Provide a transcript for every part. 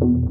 Thank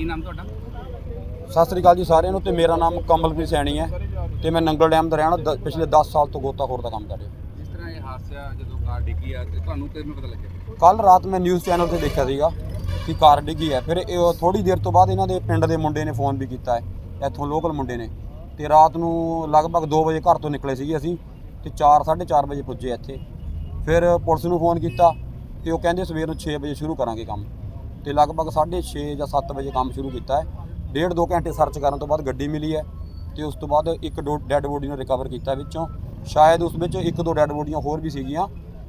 ਕੀ ਨਾਮ ਤੁਹਾਡਾ? ਸਤਿ ਸ੍ਰੀ ਅਕਾਲ ਜੀ ਸਾਰਿਆਂ ਨੂੰ ਤੇ ਮੇਰਾ ਨਾਮ ਕਮਲਪ੍ਰੀਤ ਸੈਣੀ ਹੈ ਤੇ ਮੈਂ ਨੰਗਲ ਡੈਮ ਦਾ ਰਹਿਣਾ ਦ- ਪਿਛਲੇ 10 ਸਾਲ ਤੋਂ ਗੋਤਾਖੋਰ ਦਾ ਕੰਮ ਕਰ ਰਿਹਾ। ਜਿਸ ਤਰ੍ਹਾਂ ਇਹ ਹਾਦਸਾ ਜਦੋਂ ਕਾਰ ਡਿੱਗੀ ਆ ਤੇ ਤੁਹਾਨੂੰ ਕਿਵੇਂ ਪਤਾ ਲੱਗਿਆ? ਕੱਲ ਰਾਤ ਮੈਂ ਨਿਊਜ਼ ਚੈਨਲ ਤੇ ਦੇਖਿਆ ਸੀਗਾ ਕਿ ਕਾਰ ਡਿੱਗੀ ਹੈ। ਫਿਰ ਥੋੜੀ ਦੇਰ ਤੋਂ ਬਾਅਦ ਇਹਨਾਂ ਦੇ ਪਿੰਡ ਦੇ ਮੁੰਡੇ ਨੇ ਫੋਨ ਵੀ ਕੀਤਾ ਹੈ। ਇੱਥੋਂ ਲੋਕਲ ਮੁੰਡੇ ਨੇ। ਤੇ ਰਾਤ ਨੂੰ ਲਗਭਗ 2 ਵਜੇ ਘਰ ਤੋਂ ਨਿਕਲੇ ਸੀਗੇ ਅਸੀਂ ਤੇ 4 4:30 ਵਜੇ ਪੁੱਜੇ ਇੱਥੇ। ਫਿਰ ਪੁਲਿਸ ਨੂੰ ਫੋਨ ਕੀਤਾ ਤੇ ਉਹ ਕਹਿੰਦੇ ਸਵੇਰ ਨੂੰ 6 ਵਜੇ ਸ਼ੁਰੂ ਕਰਾਂਗੇ ਕੰਮ। ਤੇ ਲਗਭਗ 6:30 ਜਾਂ 7 ਵਜੇ ਕੰਮ ਸ਼ੁਰੂ ਕੀਤਾ ਹੈ। ਡੇਢ ਦੋ ਘੰਟੇ ਸਰਚ ਕਰਨ ਤੋਂ ਬਾਅਦ ਗੱਡੀ ਮਿਲੀ ਹੈ ਤੇ ਉਸ ਤੋਂ ਬਾਅਦ ਇੱਕ ਦੋ ਡੈੱਡ ਬੋਡੀ ਨੂੰ ਰਿਕਵਰ ਕੀਤਾ ਵਿੱਚੋਂ। ਸ਼ਾਇਦ ਉਸ ਵਿੱਚ ਇੱਕ ਦੋ ਡੈੱਡ ਬੋਡੀਆਂ ਹੋਰ ਵੀ ਸੀਗੀਆਂ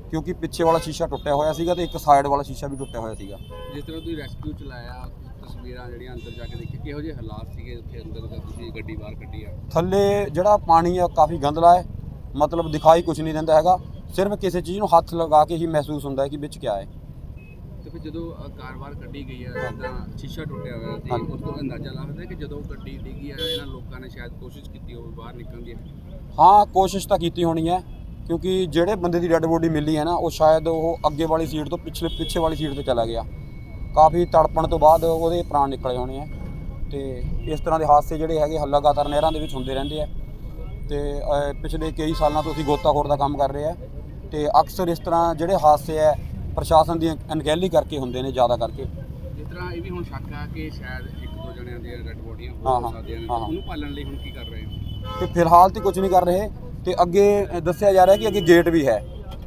ਕਿਉਂਕਿ ਪਿੱਛੇ ਵਾਲਾ ਸ਼ੀਸ਼ਾ ਟੁੱਟਿਆ ਹੋਇਆ ਸੀਗਾ ਤੇ ਇੱਕ ਸਾਈਡ ਵਾਲਾ ਸ਼ੀਸ਼ਾ ਵੀ ਟੁੱਟਿਆ ਹੋਇਆ ਸੀਗਾ। ਜਿਸ ਤਰ੍ਹਾਂ ਤੁਸੀਂ ਰੈਸਕਿਊ ਚਲਾਇਆ ਤਸਵੀਰਾਂ ਜਿਹੜੀਆਂ ਅੰਦਰ ਜਾ ਕੇ ਦੇਖੀ ਕਿਹੋ ਜਿਹੇ ਹਾਲਾਤ ਸੀਗੇ ਉੱਥੇ ਅੰਦਰ ਜਦ ਤੁਸੀਂ ਗੱਡੀ ਬਾਹਰ ਕੱਢੀ ਆ? ਥੱਲੇ ਜਿਹੜਾ ਪਾਣੀ ਆ ਕਾਫੀ ਗੰਦਲਾ ਹੈ ਮਤਲਬ ਦਿਖਾਈ ਕੁਝ ਨਹੀਂ ਦਿੰਦਾ ਹੈਗਾ ਸਿਰਫ ਕਿਸੇ ਚੀਜ਼ ਨੂੰ ਹੱਥ ਲਗਾ ਕੇ ਹੀ ਮਹਿਸੂਸ ਹੁੰਦਾ ਹੈ ਕਿ ਵਿੱਚ ਕਿਆ ਹੈ। ਫਿਰ ਜਦੋਂ ਅ, ਕੱਢੀ ਗਈ ਆ ਜਿੱਦਾਂ ਸ਼ੀਸ਼ਾ ਟੁੱਟਿਆ ਹੋਇਆ ਸੀ ਹਾਂਜੀ। ਉਸ ਤੋਂ ਅੰਦਾਜ਼ਾ ਲੱਗਦਾ ਕਿ ਜਦੋਂ ਗੱਡੀ ਡਿੱਗੀ ਆ ਇਹਨਾਂ ਲੋਕਾਂ ਨੇ ਸ਼ਾਇਦ ਕੋਸ਼ਿਸ਼ ਕੀਤੀ ਹੋਵੇ ਬਾਹਰ ਨਿਕਲਣ ਦੀ। ਹਾਂ ਕੋਸ਼ਿਸ਼ ਤਾਂ ਕੀਤੀ ਹੋਣੀ ਹੈ ਕਿਉਂਕਿ ਜਿਹੜੇ ਬੰਦੇ ਦੀ ਡੈੱਡ ਬੋਡੀ ਮਿਲੀ ਹੈ ਨਾ ਉਹ ਸ਼ਾਇਦ ਉਹ ਅੱਗੇ ਵਾਲੀ ਸੀਟ ਤੋਂ ਪਿਛਲੇ ਪਿੱਛੇ ਵਾਲੀ ਸੀਟ ਤੇ ਚਲਾ ਗਿਆ। ਕਾਫੀ ਤੜਪਣ ਤੋਂ ਬਾਅਦ ਉਹਦੇ ਪ੍ਰਾਣ ਨਿਕਲੇ ਹੋਣੇ ਆ ਤੇ ਇਸ ਤਰ੍ਹਾਂ ਦੇ ਹਾਦਸੇ ਜਿਹੜੇ ਹੈਗੇ ਹ- ਲਗਾਤਾਰ ਨਹਿਰਾਂ ਦੇ ਵਿੱਚ ਹੁੰਦੇ ਰਹਿੰਦੇ ਆ ਤੇ ਅਹ, ਪਿਛਲੇ ਕਈ ਸਾਲਾਂ ਤੋਂ ਅਸੀਂ ਗੋਤਾਖੋਰ ਦਾ ਕੰਮ ਕਰ ਰਹੇ ਆ ਤੇ ਅਕਸਰ ਇਸ ਤਰ੍ਹਾਂ ਜਿਹੜੇ ਹਾਦਸੇ ਆ ਪ੍ਰਸ਼ਾਸਨ ਦੀ ਅਣਗਹਿਲੀ ਕਰਕੇ ਹੁੰਦੇ ਨੇ ਜ਼ਿਆਦਾ ਕਰਕੇ। ਜਿਸ ਤਰ੍ਹਾਂ ਇਹ ਵੀ ਹੁਣ ਸ਼ੱਕ ਆ ਕਿ ਸ਼ਾਇਦ ਇੱਕ ਦੋ ਜਣਿਆਂ ਦੀਆਂ ਡੈਡ ਬੋਡੀਆਂ ਹਾਂ, ਹੋ ਹਾਂ, ਸਕਦੀਆਂ ਨੇ। ਹਾਂ, ਤੇ ਹਾਂ। ਉਹਨੂੰ ਪਾਲਣ ਲਈ ਹੁਣ ਕੀ ਕਰ ਰਹੇ ਹੋ? ਤੇ ਫਿਲਹਾਲ ਤੇ ਕੁਝ ਨਹੀਂ ਕਰ ਰਹੇ ਤੇ ਅੱਗੇ ਦੱਸਿਆ ਜਾ ਰਿਹਾ ਕਿ ਅੱਗੇ ਗੇਟ ਵੀ ਹੈ।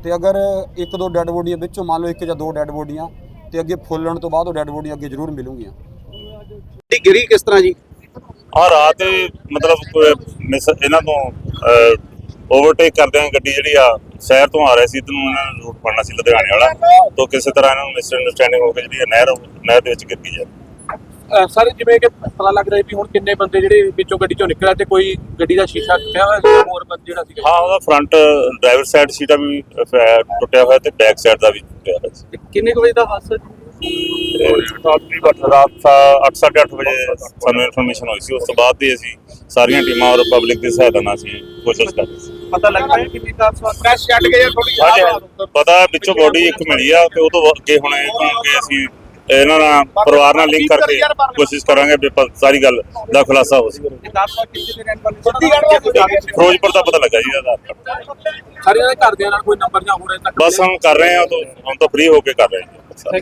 ਤੇ ਅਗਰ ਇੱਕ ਦੋ ਡੈੱਡ ਬੋਡੀਆਂ ਵਿੱਚੋਂ ਮੰਨ ਲਓ ਇੱਕ ਜਾਂ ਦੋ ਡੈੱਡ ਬੋਡੀਆਂ ਤੇ ਅੱਗੇ ਫੁੱਲਣ ਤੋਂ ਬਾਅਦ ਉਹ ਡੈੱਡ ਬੋਡੀਆਂ ਅੱਗੇ ਜ਼ਰੂਰ ਮਿਲੂਗੀਆਂ। ਗਿਰੀ ਕਿਸ ਤਰ੍ਹਾਂ ਜੀ? ਆ ਰਾਤ ਇਹ ਮਤਲਬ ਇਹਨਾਂ ਤੋਂ ਓਵਰਟੇਕ ਕਰਦੇ ਆ ਗੱਡੀ ਜਿਹੜੀ ਆ। ਸ਼ਹਿਰ ਤੋਂ ਆ ਰਹੀ ਸੀ ਇਧਰ ਨੂੰ ਇਹਨਾਂ ਨੇ ਰੂਟ ਫੜਨਾ ਸੀ ਲੁਧਿਆਣੇ ਵਾਲਾ ਤੋਂ ਕਿਸੇ ਤਰ੍ਹਾਂ ਇਹਨਾਂ ਨੂੰ ਮਿਸ ਅੰਡਰਸਟੈਂਡਿੰਗ ਹੋ ਗਈ ਜਿਹੜੀ ਇਹ ਨਹਿਰ ਨਹਿਰ ਦੇ ਵਿੱਚ ਗਿਰ ਗਈ ਹੈ ਸਰ ਜਿਵੇਂ ਕਿ ਪਤਾ ਲੱਗ ਰਿਹਾ ਵੀ ਹੁਣ ਕਿੰਨੇ ਬੰਦੇ ਜਿਹੜੇ ਵਿੱਚੋਂ ਗੱਡੀ ਚੋਂ ਨਿਕਲਿਆ ਤੇ ਕੋਈ ਗੱਡੀ ਦਾ ਸ਼ੀਸ਼ਾ ਟੁੱਟਿਆ ਹੋਇਆ ਸੀ ਹੋਰ ਬੰਦ ਜਿਹੜਾ ਸੀ ਹਾਂ ਉਹਦਾ ਫਰੰਟ ਡਰਾਈਵਰ ਸਾਈਡ ਸੀਟਾ ਵੀ ਟੁੱਟਿਆ ਹੋਇਆ ਤੇ ਬੈਕ ਸਾਈਡ ਦਾ ਵੀ ਟੁੱਟਿਆ ਹੋਇਆ ਸੀ। ਕਿੰਨੇ ਕੁ ਵਜੇ ਦਾ ਹਾਦਸਾ ਰਾਤ 8:30 ਵਜੇ ਸਾਨੂੰ ਇਨਫੋਰਮੇਸ਼ਨ ਹੋਈ ਸੀ ਉਸ ਤੋਂ ਬਾਅਦ ਹੀ ਅਸੀਂ ਸਾਰੀਆਂ ਟੀਮਾਂ ਔਰ ਪਬਲਿਕ ਦੀ ਸਹਾਇਤਾ ਨਾਲ ਅਸੀਂ ਕੋਸ਼ਿਸ਼ ਕਰ ਰਹੇ ਸੀ। ਪਤਾ ਲੱਗ ਰਿਹਾ ਕਿੰਨੀ ਕਾਰ ਸਵਾਰ ਕ੍ਰੈਸ਼ ਛੱਡ ਗਏ ਥੋੜੀ ਹਾਂਜੀ ਪਤਾ ਹੈ ਵਿੱਚੋਂ ਬੋਡੀ ਇੱਕ ਮਿਲੀ ਆ ਤੇ ਉਹ ਤੋਂ ਅੱਗੇ ਹੁਣ ਇਹ ਕਿ ਅਸੀਂ ਇਹਨਾਂ ਨਾਲ ਪਰਿਵਾਰ ਨਾਲ ਲਿੰਕ ਕਰਕੇ ਕੋਸ਼ਿਸ਼ ਕਰਾਂਗੇ ਵੀ ਸਾਰੀ ਗੱਲ ਦਾ ਖੁਲਾਸਾ ਹੋ ਸਕੇ। ਕਿਸੇ ਦੇ ਰਹਿਣ ਵਾਲੇ ਫਿਰੋਜ਼ਪੁਰ ਦਾ ਪਤਾ ਲੱਗਾ ਜੀ ਇਹਦਾ। ਸਾਰਿਆਂ ਦੇ ਘਰਦਿਆਂ ਨਾਲ ਕੋਈ ਨੰਬਰ ਜਾਂ ਹੋਰ ਬਸ ਹਮ ਕਰ ਰਹੇ ਹਾਂ ਤਾਂ ਹੁਣ ਤਾਂ ਫ੍ਰੀ ਹੋ ਕੇ ਕਰ ਰਹੇ ਹਾਂ.